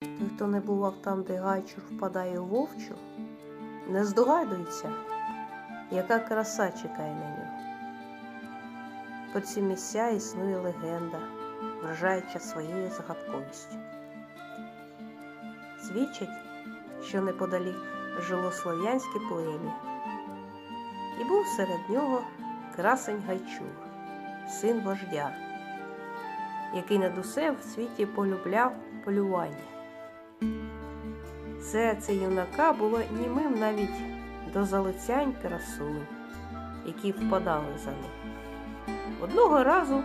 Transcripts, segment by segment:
Той, хто не бував там, де гайчур впадає у вовчу, не здогадується, яка краса чекає на нього. По ці місця існує легенда, вражаюча своєю загадковістю. Свідчать, що неподалік жило слов'янське плем'я, і був серед нього красень Гайчур, син вождя, який над усе в світі полюбляв полювання. Серце юнака було німим навіть до залицянь красунь, які впадали за ним. Одного разу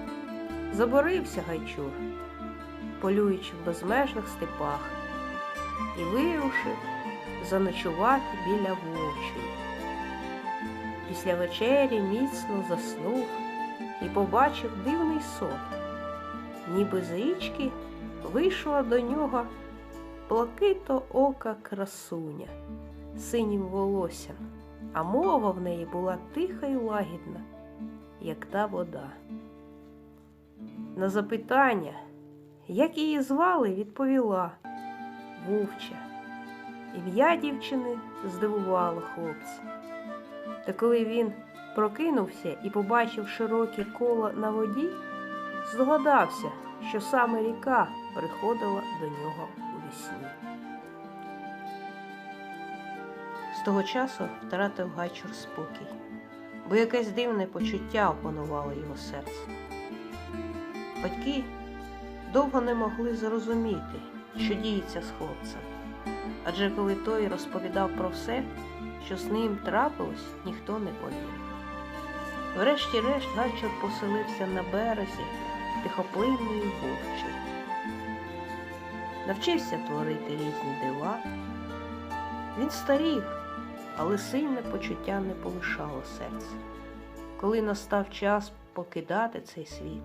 заборився Гайчур, полюючи в безмежних степах, і вирушив заночувати біля вовчої. Після вечері міцно заснув і побачив дивний сон. Ніби з річки вийшла до нього блакито ока красуня синім волоссям, а мова в неї була тиха й лагідна, як та вода. На запитання, як її звали, відповіла Вовча. Ім'я дівчини здивувало хлопця. Та коли він прокинувся і побачив широке коло на воді, здогадався, що саме ріка приходила до нього у. З того часу втратив гайчур спокій, бо якесь дивне почуття опанувало його серце. Батьки довго не могли зрозуміти, що діється з хлопцем, адже коли той розповідав про все, що з ним трапилось, ніхто не повірив. Врешті-решт гайчур поселився на березі тихопливної вовчі. Навчився творити різні дива. Він старів, але сильне почуття не полишало серце. Коли настав час покидати цей світ,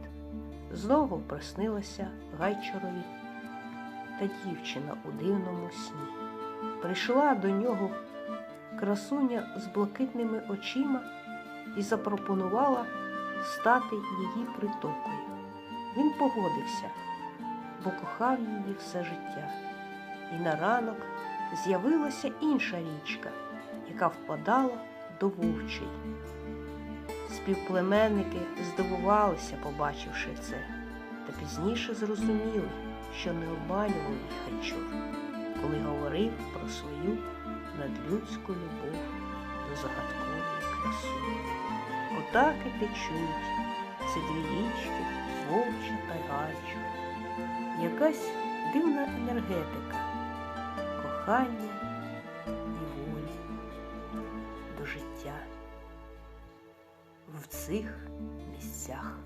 знову приснилася Гайчурові та дівчина у дивному сні. Прийшла до нього красуня з блакитними очима і запропонувала стати її притокою. Він погодився, бо кохав її все життя. І на ранок з'явилася інша річка, яка впадала до вовчої. Співплеменники здивувалися, побачивши це, та пізніше зрозуміли, що не обманював їх Хачур, коли говорив про свою надлюдську любов до загадкової красуні. Отак і течуть ці дві річки, вовча та гайчур. Якась дивна енергетика, кохання і волі до життя в цих місцях.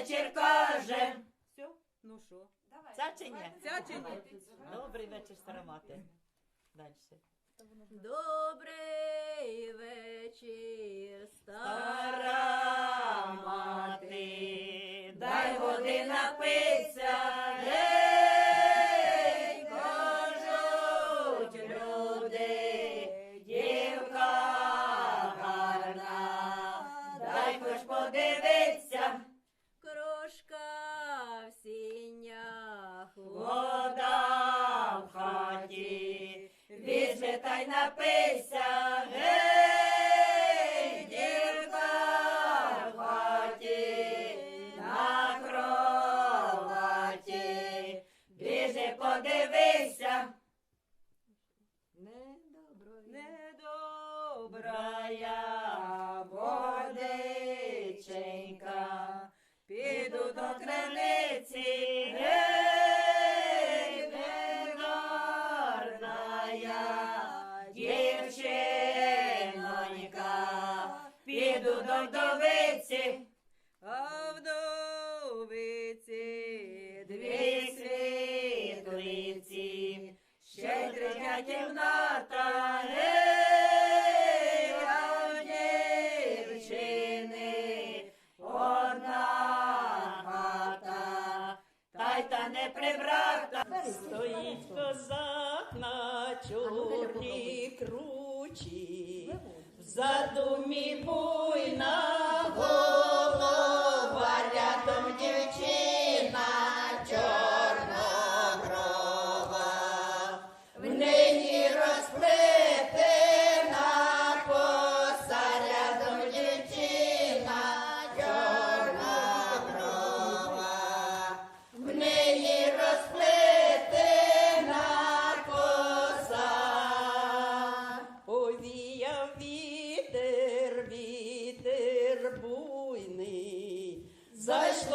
Вечір каже. Все? Ну що? Ця чи ні? Ця чи ні? Добрий вечір, старомати. Далі. Добрий вечір, Стара стара мати, мати, дай води води напийся, задумі буйна Vais